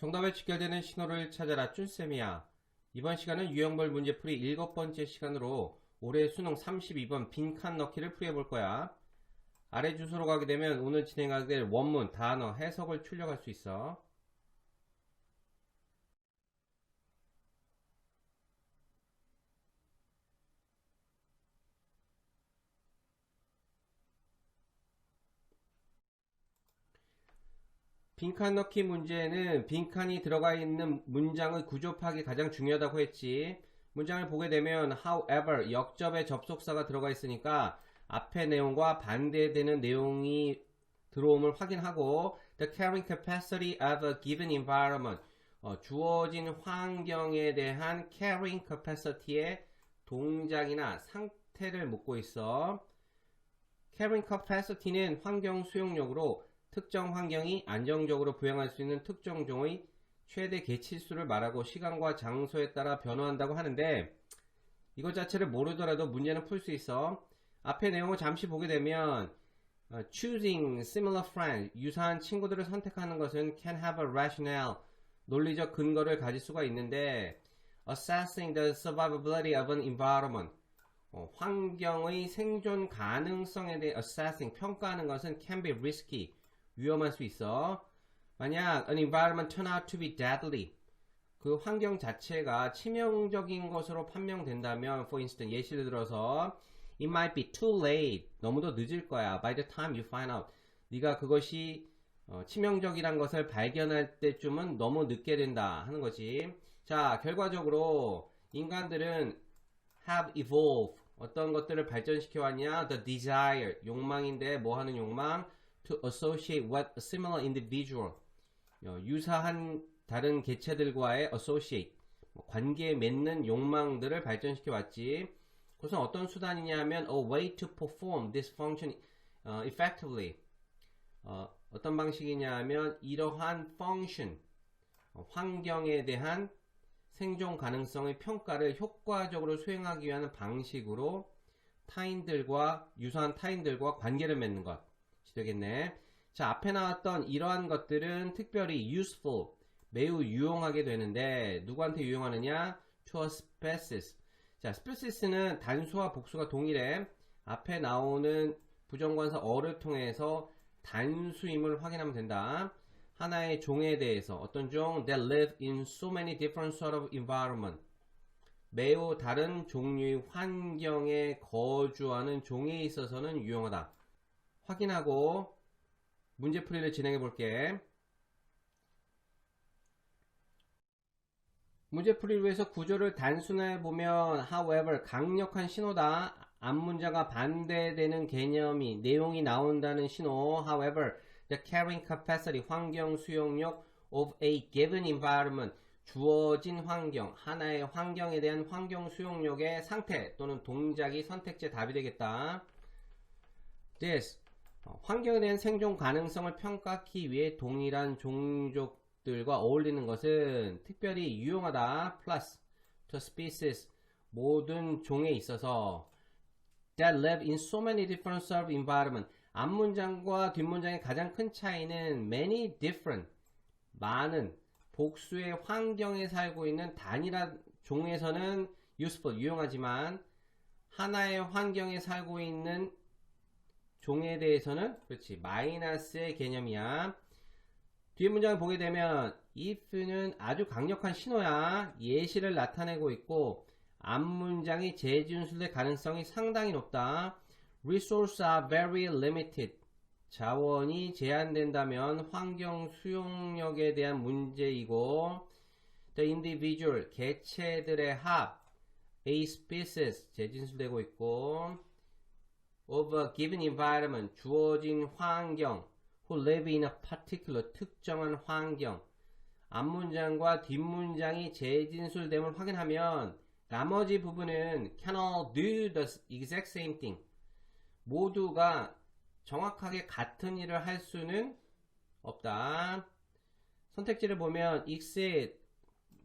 정답에 직결되는 신호를 찾아라 쭌쌤이야. 이번 시간은 유형별 문제풀이 일곱 번째 시간으로 올해 수능 32번 빈칸 넣기를 풀이해볼 거야. 아래 주소로 가게 되면 오늘 진행하게 될 원문, 단어, 해석을 출력할 수 있어. 빈칸 넣기 문제는 빈칸이 들어가 있는 문장의 구조 파악이 가장 중요하다고 했지. 문장을 보게 되면 however 역접의 접속사가 들어가 있으니까 앞의 내용과 반대되는 내용이 들어옴을 확인하고 the carrying capacity of a given environment 어, 주어진 환경에 대한 carrying capacity의 동작이나 상태를 묻고 있어. carrying capacity는 환경 수용력으로 특정 환경이 안정적으로 부양할 수 있는 특정 종의 최대 개체수를 말하고 시간과 장소에 따라 변화한다고 하는데 이것 자체를 모르더라도 문제는 풀 수 있어. 앞의 내용을 잠시 보게 되면 어, choosing similar friends 유사한 친구들을 선택하는 것은 can have a rationale 논리적 근거를 가질 수가 있는데 assessing the survivability of an environment 어, 환경의 생존 가능성에 대해 assessing 평가하는 것은 can be risky 위험할 수 있어. 만약 an environment turn out to be deadly 그 환경 자체가 치명적인 것으로 판명된다면 for instance 예시를 들어서 it might be too late 너무도 늦을 거야. by the time you find out. 네가 그것이 어, 치명적이란 것을 발견할 때쯤은 너무 늦게 된다 하는 거지. 자 결과적으로 인간들은 have evolved. 어떤 것들을 발전시켜 왔냐? the desire. 욕망인데 뭐 하는 욕망 to associate with a similar individual 어, 유사한 다른 개체들과의 associate 뭐 관계 맺는 욕망들을 발전시켜 왔지. 그것은 어떤 수단이냐 하면 a way to perform this function 어, effectively. 어, 어떤 방식이냐 하면 이러한 function 어, 환경에 대한 생존 가능성의 평가를 효과적으로 수행하기 위한 방식으로 타인들과 유사한 타인들과 관계를 맺는 것이 되겠네. 자, 앞에 나왔던 이러한 것들은 특별히 useful, 매우 유용하게 되는데 누구한테 유용하느냐? to a species. 자, species는 단수와 복수가 동일해. 앞에 나오는 부정관사 어를 통해서 단수임을 확인하면 된다. 하나의 종에 대해서 어떤 종 that live in so many different sort of environment. 매우 다른 종류의 환경에 거주하는 종에 있어서는 유용하다. 확인하고 문제 풀이를 진행해 볼게. 문제 풀이를 위해서 구조를 단순해 보면 however 강력한 신호다. 앞문자가 반대되는 개념이 내용이 나온다는 신호. however the carrying capacity 환경 수용력 of a given environment 주어진 환경 하나의 환경에 대한 환경 수용력의 상태 또는 동작이 선택지의 답이 되겠다. this 어, 환경에 대한 생존 가능성을 평가하기 위해 동일한 종족들과 어울리는 것은 특별히 유용하다. plus to species 모든 종에 있어서 that live in so many different of environment 앞문장과 뒷문장의 가장 큰 차이는 many different 많은 복수의 환경에 살고 있는 단일한 종에서는 useful 유용하지만 하나의 환경에 살고 있는 종에 대해서는 그렇지 마이너스의 개념이야. 뒤에 문장을 보게 되면 if는 아주 강력한 신호야. 예시를 나타내고 있고 앞 문장이 재진술될 가능성이 상당히 높다. Resources are very limited. 자원이 제한된다면 환경 수용력에 대한 문제이고 the individual 개체들의 합 a species 재진술되고 있고 of a given environment 주어진 환경 who live in a particular 특정한 환경 앞문장과 뒷문장이 재진술됨을 확인하면 나머지 부분은 cannot do the exact same thing 모두가 정확하게 같은 일을 할 수는 없다. 선택지를 보면 exceed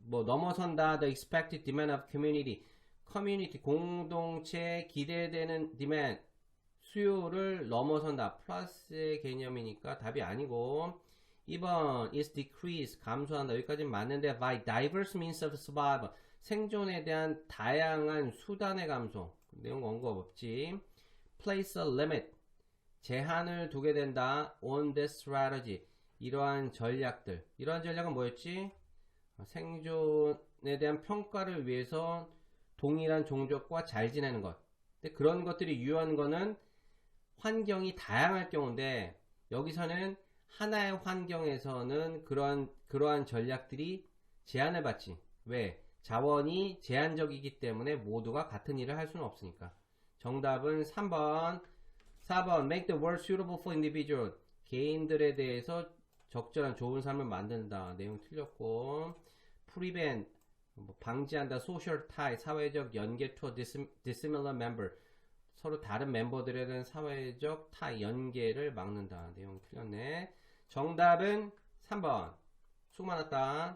뭐 넘어선다 the expected demand of community 커뮤니티 공동체 기대되는 demand 수요를 넘어선다 플러스의 개념이니까 답이 아니고 2번 is decrease 감소한다. 여기까지는 맞는데 by diverse means of survival 생존에 대한 다양한 수단의 감소. 내용 언급 없지. place a limit 제한을 두게 된다. on this strategy 이러한 전략들. 이러한 전략은 뭐였지? 생존에 대한 평가를 위해서 동일한 종족과 잘 지내는 것. 근데 그런 것들이 유효한 거는 환경이 다양할 경우인데 여기서는 하나의 환경에서는 그러한 그러한 전략들이 제한을 받지. 왜? 자원이 제한적이기 때문에 모두가 같은 일을 할 수는 없으니까. 정답은 3번. 4번. Make the world suitable for individual. 개인들에 대해서 적절한 좋은 삶을 만든다. 내용 틀렸고. prevent. 뭐 방지한다. social tie. 사회적 연계 to a dis- dissimilar member. 서로 다른 멤버들에 대한 사회적 타 연계를 막는다. 내용 틀렸네. 정답은 3번. 수고 많았다.